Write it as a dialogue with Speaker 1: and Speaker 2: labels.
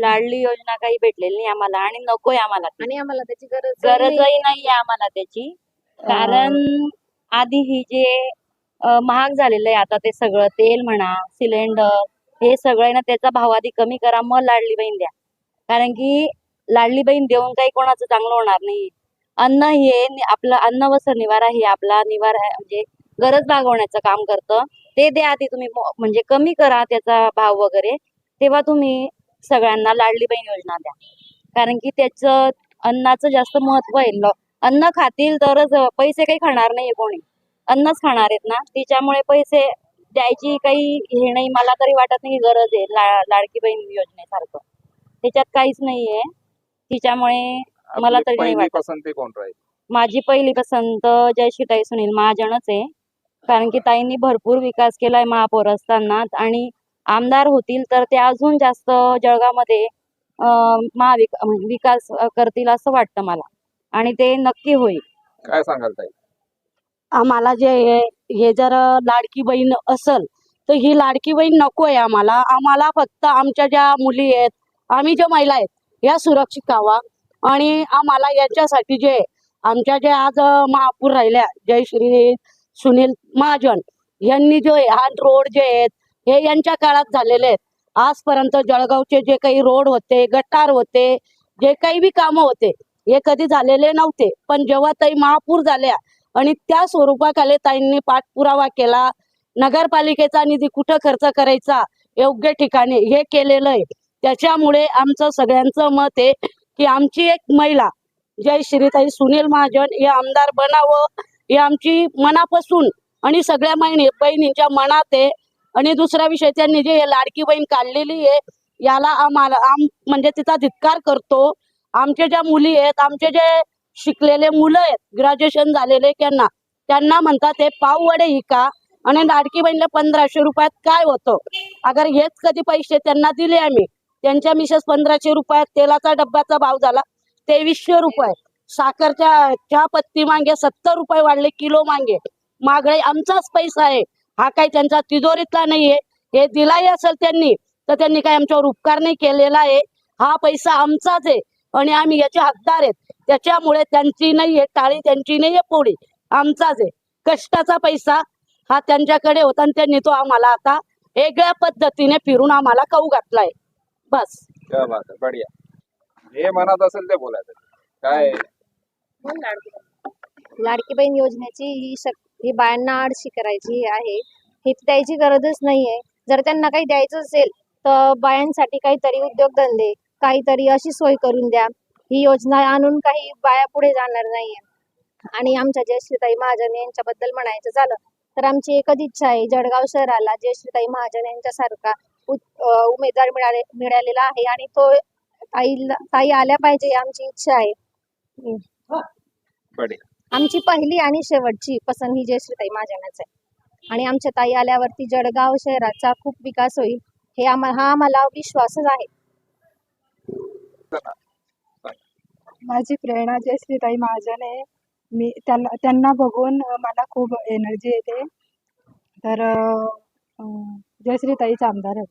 Speaker 1: लाडली योजना काही भेटलेली नाही आम्हाला आणि नकोय आम्हाला ती.
Speaker 2: आणि आम्हाला त्याची गरज
Speaker 1: गरजही नाहीये आम्हाला त्याची. कारण आधी ही जे अ, महाग झालेलं आहे आता ते सगळं तेल म्हणा सिलेंडर हे सगळं आहे ना त्याचा भाव आधी कमी करा मग लाडली बहीण द्या. कारण की लाडली बहीण देऊन काही कोणाचं चांगलं होणार नाही. अन्न हे नि- आपलं अन्न वस्त्र निवारा हे आपला निवारा आहे, म्हणजे गरज भागवण्याचं काम करतं. ते द्या आधी तुम्ही मो- म्हणजे कमी करा त्याचा भाव वगैरे. तेव्हा तुम्ही सगळ्यांना लाडली बहीण योजना द्या. कारण की त्याचं अन्नाचं जास्त महत्त्व आहे. अन्न खातील तरच पैसे काही खाणार नाहीये कोणी. अन्नच खाणार आहेत ना. त्याच्यामुळे पैसे द्यायची काही हे नाही. मला तरी वाटत नाही गरज आहे ला लाडकी बहीण योजनेसारखं. त्याच्यात काहीच नाहीये. तिच्यामुळे मला तरी नाही
Speaker 3: पहिली
Speaker 1: वाटत.
Speaker 3: पसंती कोण राहील?
Speaker 1: माझी पहिली पसंत जयश्रीताई सुनील महाजनच आहे. कारण की ताईंनी भरपूर विकास केलाय महापौर असताना. आणि आमदार होतील तर ते अजून जास्त जळगावमध्ये महाविक म्हणजे विकास करतील असं वाटतं मला. आणि ते नक्की होईल.
Speaker 3: काय सांगाल ताई?
Speaker 4: आम्हाला जे हे- जर लाडकी बहीण असल तर ही लाडकी बहीण नको आहे आम्हाला. आम्हाला फक्त आमच्या ज्या मुली आहेत आम्ही ज्या महिला आहेत या सुरक्षित व्हावा आणि आम्हाला याच्यासाठी जे आमच्या जे आज महापौर राहिल्या जय श्री सुनील महाजन यांनी जो हा रोड जे आहेत हे यांच्या काळात झालेले आहेत. आजपर्यंत जळगावचे जे काही रोड होते गटार होते जे काही बी कामं होते हे कधी झालेले नव्हते. पण जेव्हा ताई महापूर झाल्या आणि त्या स्वरूपाखाली ताईंनी पाठपुरावा केला नगरपालिकेचा निधी कुठं खर्च करायचा योग्य ठिकाणी हे केलेलं आहे. त्याच्यामुळे आमचं सगळ्यांचं मत आहे की आमची एक महिला जय श्रीताई सुनील महाजन हे आमदार बनावं. हे आमची मनापासून आणि सगळ्या महिने बहिणींच्या मनात आहे आणि दुसरा विषय त्यांनी जे लाडकी बहीण काढलेली आहे याला आम्हाला आम म्हणजे तिचा धिक्कार करतो. आमच्या ज्या मुली आहेत आमचे जे शिकलेले मुलं आहेत ग्रॅज्युएशन झालेले त्यांना त्यांना म्हणतात ते पाव वडे का? आणि लाडकी बहिणीला पंधराशे रुपयात काय होतं? अगर हेच कधी पैसे त्यांना दिले आम्ही त्यांच्या मिसेस पंधराशे रुपयात तेलाचा डब्याचा भाव झाला तेवीसशे रुपये. साखरच्या चहा पत्ती मागे सत्तर रुपये वाढले किलो मागे. मागळे आमचाच पैसा आहे. हा काही त्यांचा तिजोरीतला नाहीये. हे दिलाही असेल त्यांनी तर त्यांनी काही आमच्यावर उपकार नाही केलेला आहे. हा पैसा आमचाच आहे आणि आम्ही याचे हकदार आहेत. त्याच्यामुळे त्यांची नाहीये टाळी त्यांची नाहीये पोळी. आमचाच आहे. कष्टाचा पैसा हा त्यांच्याकडे होता आणि त्यांनी तो आम्हाला आता वेगळ्या पद्धतीने फिरून आम्हाला खाऊ घातलाय. बस.
Speaker 3: क्या बात आहे. बढिया. जे मनात असेल ते बोलायचं. काय आहे?
Speaker 2: लाडकी बहीण योजनेची ही शक ही बायांना आडशी करायची आहे. ही द्यायची गरजच नाहीये. जर त्यांना काही द्यायचं असेल तर बायांसाठी काहीतरी उद्योगधंदे काहीतरी अशी सोय करून द्या. ही योजना आणून काही बाया पुढे जाणार नाहीये. आणि आमच्या जयश्रीताई महाजन यांच्याबद्दल म्हणायचं झालं तर आमची एकच इच्छा आहे जळगाव शहराला जयश्रीताई महाजन यांच्यासारखा उमेदवार मिळाले मिळालेला आहे आणि तो ताई ताई आल्या पाहिजे आमची इच्छा आहे. आमची पहिली आणि शेवटची पसंत ही जयश्रीताई महाजनाच. आहे आणि आमच्या ताई आल्यावरती जळगाव शहराचा खूप विकास होईल हे आम्हाला हा आम्हाला विश्वासच आहे.
Speaker 5: माझी प्रेरणा जयश्रीताई महाजन आहे. मी त्यांना त्यांना बघून मला खूप एनर्जी येते. तर अ, अ, जयश्रीताईचा आमदार आहे.